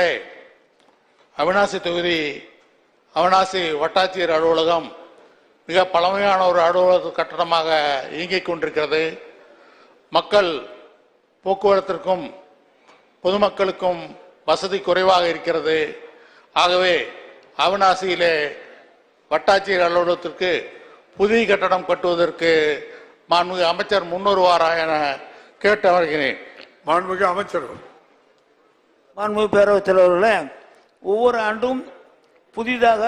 நண்பர்களே அவினாசி தொகுதி அவினாசி வட்டாட்சியர் அலுவலகம் மிக பழமையான ஒரு அலுவலக கட்டடமாக இயங்கிக் கொண்டிருக்கிறது. மக்கள் போக்குவரத்திற்கும் பொதுமக்களுக்கும் வசதி குறைவாக இருக்கிறது. ஆகவே அவினாசியிலே வட்டாட்சியர் அலுவலகத்திற்கு புதிய கட்டடம் கட்டுவதற்கு மாண்புமிகு அமைச்சர் முன்வருவாரா என கேட்டு வருகிறேன் மாண்புமிகு அமைச்சர் மாண்புமிகு பேரவைத் தலைவர்களே ஒவ்வொரு ஆண்டும் புதிதாக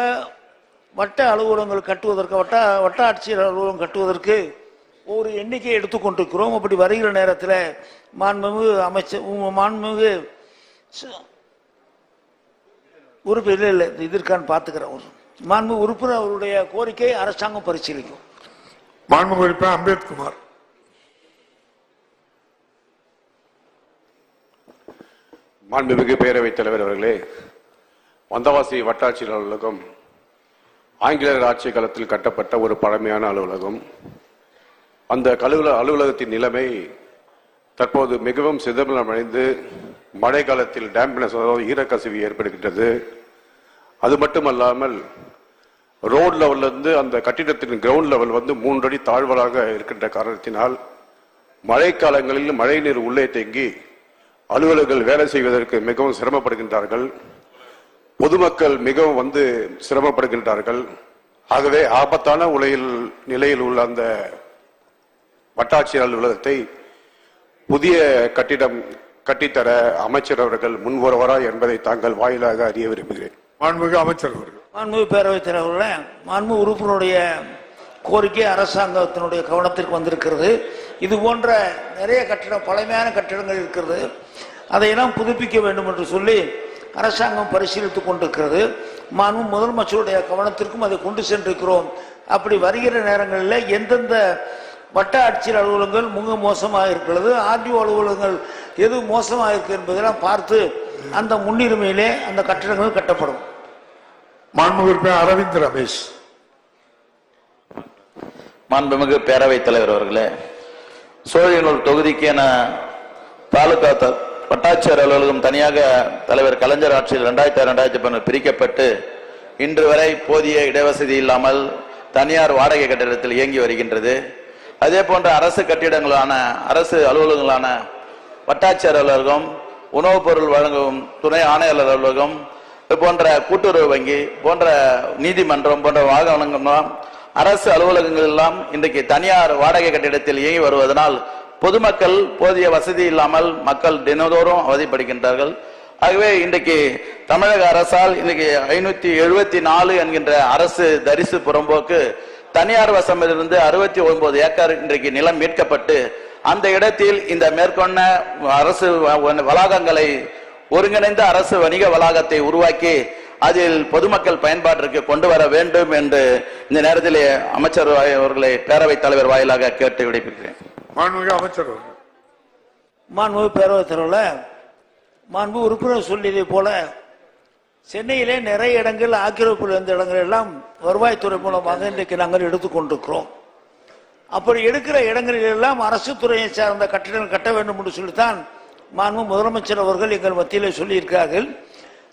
வட்ட அலுவலகங்கள் கட்டுவதற்கு வட்ட வட்ட ஆட்சியர் அலுவலகம் கட்டுவதற்கு ஒரு எண்ணிக்கையை எடுத்துக்கொண்டிருக்கிறோம் அப்படி வருகிற நேரத்தில் மாண்புமிகு அமைச்சர் மாண்புமிகு உறுப்பு இல்லை இல்லை இது இருக்கான்னு பார்த்துக்கிறேன். ஒரு மாண்புமிகு உறுப்பினர் அவருடைய கோரிக்கை அரசாங்கம் பரிசீலிக்கும். மாண்புமிகு உறுப்பினர் அம்பேத்குமார். மாண்புமிகு பேரவைத் தலைவர் அவர்களே வந்தவாசி வட்டாட்சியர் அலுவலகம் ஆங்கிலேயர் ஆட்சி காலத்தில் கட்டப்பட்ட ஒரு பழமையான அலுவலகம். அந்த கலுவல அலுவலகத்தின் நிலைமை தற்போது மிகவும் சிதம்பரம் அடைந்து மழை காலத்தில் டேம்பினஸ் அதாவது ஈரக்கசிவு ஏற்படுகின்றது. அது மட்டுமல்லாமல் ரோட் லெவல்லிருந்து அந்த கட்டிடத்தின் கிரவுண்ட் லெவல் வந்து மூன்றடி தாழ்வலாக இருக்கின்ற காரணத்தினால் மழைக்காலங்களில் மழைநீர் உள்ளே தேங்கி அலுவலர்கள் வேலை செய்வதற்கு மிகவும் சிரமப்படுகின்றார்கள். பொதுமக்கள் மிகவும் வந்து சிரமப்படுகின்றார்கள். ஆகவே ஆபத்தான உலையில் நிலையில் உள்ள அந்த வட்டாட்சியர் அலுவலகத்தை புதிய கட்டிடம் கட்டித்தர அமைச்சர் அவர்கள் முன்வருவாரா என்பதை தாங்கள் வாயிலாக அறிய விரும்புகிறேன். மாண்புமிகு அமைச்சர் அவர்கள். மாண்புமிகு பேரவைத் தலைவர்களே மாண்பு உறுப்பினருடைய கோரிக்கை அரசாங்கத்தினுடைய கவனத்திற்கு வந்திருக்கிறது. இது போன்ற நிறைய கட்டிடம் பழமையான கட்டிடங்கள் இருக்கிறது. அதையெல்லாம் புதுப்பிக்க வேண்டும் என்று சொல்லி அரசாங்கம் பரிசீலித்துக் கொண்டிருக்கிறது. மாண்பு முதலமைச்சருடைய கவனத்திற்கும் அதை கொண்டு சென்றிருக்கிறோம். அப்படி வருகிற நேரங்களில் எந்தெந்த வட்ட ஆட்சியர் அலுவலகங்கள் மிக மோசமாக இருக்கிறது ஆர்டிஓ அலுவலகங்கள் எது மோசமாக இருக்கு என்பதெல்லாம் பார்த்து அந்த முன்னுரிமையிலே அந்த கட்டிடங்கள் கட்டப்படும். மாண்புமிகு அரவிந்த் ரமேஷ். மாண்புமிகு பேரவைத் தலைவர் அவர்களே சோழியனூர் தொகுதிக்கு என தாலுகா த- வட்டாட்சியர் அலுவலகம் தனியாக தலைவர் கலைஞர் ஆட்சியில் ரெண்டாயிரத்தி ரெண்டாயிரத்தி பதினொன்று பிரிக்கப்பட்டு இன்று வரை போதிய இடவசதி இல்லாமல் தனியார் வாடகை கட்டிடத்தில் இயங்கி வருகின்றது. அதே போன்ற அரசு கட்டிடங்களான அரசு அலுவலகங்களான வட்டாட்சியர் அலுவலகம் உணவுப் பொருள் வழங்கும் துணை ஆணையாளர் அலுவலகம் இது போன்ற கூட்டுறவு வங்கி போன்ற நீதிமன்றம் போன்ற வாகனங்கள்லாம் அரசு அலுவலகங்கள் எல்லாம் இன்றைக்கு தனியார் வாடகை கட்டிடத்தில் இயங்கி வருவதனால் பொதுமக்கள் போதிய வசதி இல்லாமல் மக்கள் தினதோறும் அவதிப்படுகின்றார்கள். ஆகவே இன்றைக்கு தமிழக அரசால் இன்றைக்கு ஐநூத்தி எழுபத்தி நாலு என்கின்ற அரசு தரிசு புறம்போக்கு தனியார் வசமிலிருந்து அறுபத்தி ஒன்பது ஏக்கர் இன்றைக்கு நிலம் மீட்கப்பட்டு அந்த இடத்தில் இந்த மேற்கொண்ட அரசு வ- வளாகங்களை ஒருங்கிணைந்த அரசு வணிக வளாகத்தை உருவாக்கி அதில் பொதுமக்கள் பயன்பாட்டிற்கு கொண்டு வர வேண்டும் என்று இந்த நேரத்திலே அமைச்சர் அவர்களை பேரவைத் தலைவர் வாயிலாக கேட்டு விடைபெறுகிறேன். மாண்புமிகு அமைச்சர். மாண்புமிகு மாண்பு பேரவைத் தலைவரில் மாண்பு உறுப்பினர் சொல்லியதை போல சென்னையிலே நிறைய இடங்கள் ஆக்கிரமிப்பில் இருந்த இடங்கள் எல்லாம் வருவாய்த்துறை மூலமாக இன்றைக்கு நாங்கள் எடுத்துக்கொண்டிருக்கிறோம் அப்படி எடுக்கிற இடங்களில் எல்லாம் அரசு துறையை சார்ந்த கட்டிடங்கள் கட்ட வேண்டும் என்று சொல்லித்தான் மாண்பு முதலமைச்சர் அவர்கள் எங்கள் மத்தியிலே சொல்லியிருக்கிறார்கள்.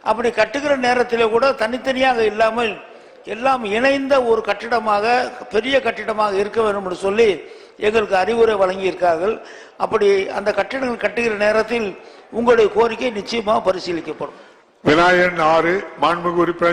அப்படி கட்டுகிற நேரத்தில் கூட தனித்தனியாக இல்லாமல் எல்லாம் இணைந்த ஒரு கட்டிடமாக பெரிய கட்டிடமாக இருக்க வேண்டும் என்று சொல்லி எங்களுக்கு அறிவுரை வழங்கியிருக்கார்கள். அப்படி அந்த கட்டிடங்கள் கட்டுகிற நேரத்தில் உங்களுடைய கோரிக்கை நிச்சயமாக பரிசீலிக்கப்படும். விநாயகன் ஆறு மாண்புமிகு உறுப்பினர்